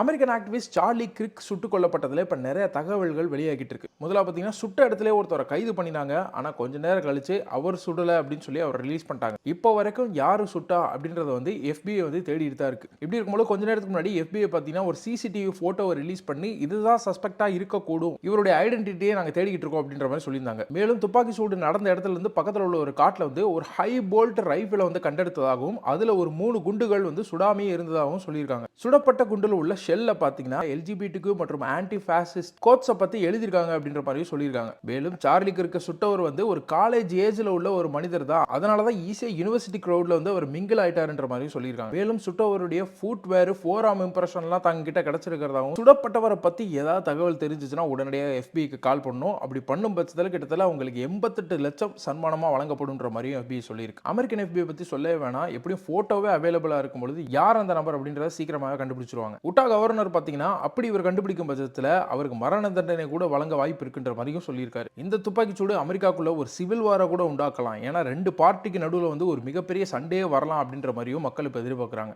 American activist Charlie கிரிக் சுட்டுக் கொல்லப்பட்டதில் இப்போ நிறைய தகவல்கள் வெளியாகிட்டு இருக்கு முதல்ல பார்த்தீங்கன்னா சுட்ட இடத்துல ஒருத்தரை கைது பண்ணினாங்க. ஆனால் கொஞ்ச நேரம் கழிச்சு அவர் சுடலை அப்படின்னு சொல்லி அவர் ரிலீஸ் பண்ணிட்டாங்க. இப்போ வரைக்கும் யார் சுட்டா அப்படின்றத வந்து எஃபிஐ வந்து தேடிட்டு தான் இருக்கு. இப்படி இருக்கும்போது கொஞ்ச நேரத்துக்கு முன்னாடி எஃபிஐ பார்த்தீங்கன்னா ஒரு சிசிடிவி போட்டோவை ரிலீஸ் பண்ணி இதுதான் சஸ்பெக்டாக இருக்கக்கூடும். இவருடைய ஐடென்டிட்டியை நாங்கள் தேடிக்கிட்டு இருக்கோம் அப்படின்ற மாதிரி சொல்லியிருந்தாங்க. மேலும் துப்பாக்கி சூடு நடந்த இடத்துல இருந்து பக்கத்தில் உள்ள ஒரு காட்டில் வந்து ஒரு ஹை போல்ட் ரைஃபிளை வந்து கண்டெடுத்ததாகவும் அதில் ஒரு மூணு குண்டுகள் வந்து சுடாமையே இருந்ததாகவும் சொல்லியிருக்காங்க. சுடப்பட்ட குண்டில் உள்ள ஷெல்ல பார்த்தீங்கன்னா எல்ஜிபிடிக்கு மற்றும் ஆன்டி ஃபேசிஸ்ட் கோட்ஸை பற்றி எழுதியிருக்காங்க அப்படின்ற மாதிரியும் சொல்லியிருக்காங்க. மேலும் சார்லிக்கு இருக்க சுட்டவர் வந்து ஒரு காலேஜ் ஏஜில் உள்ள ஒரு மனிதர் தான். அதனால தான் ஈஸியாக யூனிவர்சிட்டி க்ரௌடில் வந்து அவர் மிங்கிள் ஆயிட்டாருன்ற மாதிரியும் சொல்லியிருக்காங்க. மேலும் சுட்டவருடைய ஃபுட் வேர் ஃபோர் ஆம் இம்ப்ரெஷன்லாம் தங்க கிடச்சிருக்கிறதாகவும் சுடப்பட்டவரை பற்றி ஏதாவது தகவல் தெரிஞ்சிச்சுன்னா உடனடியாக எஃபிக்கு கால் பண்ணணும். அப்படி பண்ணும் பட்சத்தில் கிட்டத்தட்ட உங்களுக்கு எண்பத்தெட்டு லட்சம் சன்மானமாக வழங்கப்படும்ன்ற மாதிரியும் எஃபி சொல்லியிருக்கு. அமெரிக்கன் எஃபிஐ பற்றி சொல்லவே வேணாம். எப்படியும் ஃபோட்டோவே அவைலபிளாக இருக்கும் பொழுது யார் அந்த நபர் அப்படின்றத சீக்கிரமாக கண்டுபிடிச்சிருவாங்க. உட்டா கவர்னர் பார்த்தீங்கன்னா அப்படி இவர் கண்டுபிடிக்கும் பட்சத்தில் அவருக்கு மரண தண்டனை கூட வழங்க வாய்ப்பு இருக்குன்ற மாதிரியும் சொல்லியிருக்காரு. இந்த துப்பாக்கிச்சூடு அமெரிக்காக்குள்ள ஒரு சிவில் வாரை கூட உண்டாக்கலாம். ஏன்னா ரெண்டு பார்ட்டிக்கு நடுவில் வந்து ஒரு மிகப்பெரிய சண்டையே வரலாம் அப்படின்ற மாதிரியும் மக்கள் இப்போ எதிர்பார்க்குறாங்க.